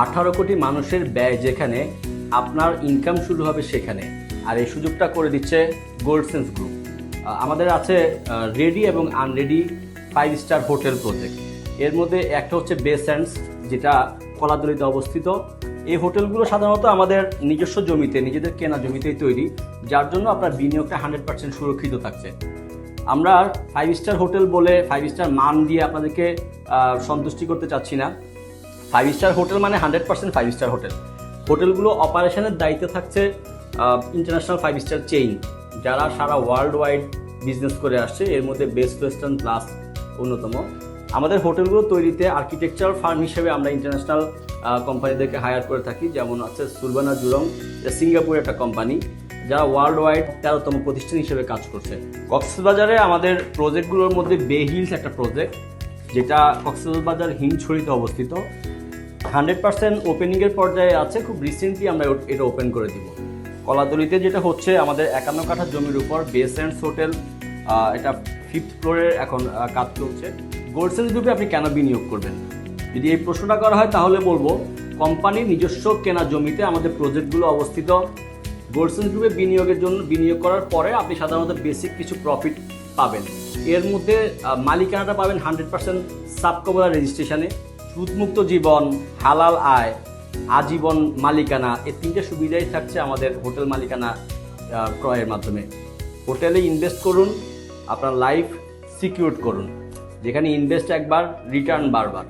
আঠারো কোটি মানুষের ব্যয় যেখানে, আপনার ইনকাম শুরু হবে সেখানে। আর এই সুযোগটা করে দিচ্ছে গোল্ডসেন্স গ্রুপ আমাদের আছে রেডি এবং unready five star hotel project এর মধ্যে একটা হচ্ছে বেসেন্স যেটা কলাদলিতে অবস্থিত। এই হোটেলগুলো সাধারণত আমাদের নিজস্ব জমিতে, নিজেদের কেনা জমিতেই তৈরি, যার জন্য আপনার বিনিয়োগটা হান্ড্রেড পার্সেন্ট সুরক্ষিত থাকছে। আমরা ফাইভ স্টার হোটেল বলে ফাইভ স্টার মান দিয়ে আপনাদেরকে সন্তুষ্টি করতে চাচ্ছি না। ফাইভ স্টার হোটেল মানে hundred percent five star hotel হোটেলগুলো অপারেশনের দায়িত্বে থাকছে ইন্টারন্যাশনাল ফাইভ স্টার চেইন যারা সারা ওয়ার্ল্ড ওয়াইড বিজনেস করে আসছে। এর মধ্যে বেস্ট ওয়েস্টার্ন প্লাস অন্যতম। আমাদের হোটেলগুলো তৈরিতে আর্কিটেকচার ফার্ম হিসেবে আমরা ইন্টারন্যাশনাল কোম্পানিদেরকে হায়ার করে থাকি। যেমন আছে সুলবানা জুরং এটা সিঙ্গাপুরের একটা কোম্পানি যারা ওয়ার্ল্ড ওয়াইড তেরোতম প্রতিষ্ঠান হিসেবে কাজ করছে। কক্সবাজারে আমাদের প্রজেক্টগুলোর মধ্যে বে হিলস একটা প্রজেক্ট যেটা কক্সবাজার হিমছড়িতে অবস্থিত। হান্ড্রেড পার্সেন্ট ওপেনিংয়ের পর্যায়ে আছে, খুব রিসেন্টলি আমরা এটা ওপেন করে দিব। কলাতলিতে যেটা হচ্ছে, আমাদের একান্ন কাঠা জমির উপর বেসেন্টস হোটেল এটা ফিফথ ফ্লোরের এখন কাজ চলছে। গোল্ডসেন্স গ্রুপে আপনি কেন বিনিয়োগ করবেন? যদি এই প্রশ্নটা করা হয়, তাহলে বলব কোম্পানির নিজস্ব কেনা জমিতে আমাদের প্রজেক্টগুলো অবস্থিত। গোল্ডসেন্স গ্রুপে বিনিয়োগের জন্য, বিনিয়োগ করার পরে আপনি সাধারণত বেসিক কিছু প্রফিট পাবেন। এর মধ্যে মালিকানাটা পাবেন হান্ড্রেড পার্সেন্ট সাবকবলা রেজিস্ট্রেশনে সুদমুক্ত জীবন, হালাল আয়, আজীবন মালিকানা, এই তিনটে সুবিধাই থাকছে আমাদের হোটেল মালিকানা ক্রয়ের মাধ্যমে। হোটেলে ইনভেস্ট করুন, আপনার লাইফ সিকিউর করুন। যেখানে ইনভেস্ট একবার রিটার্ন বারবার।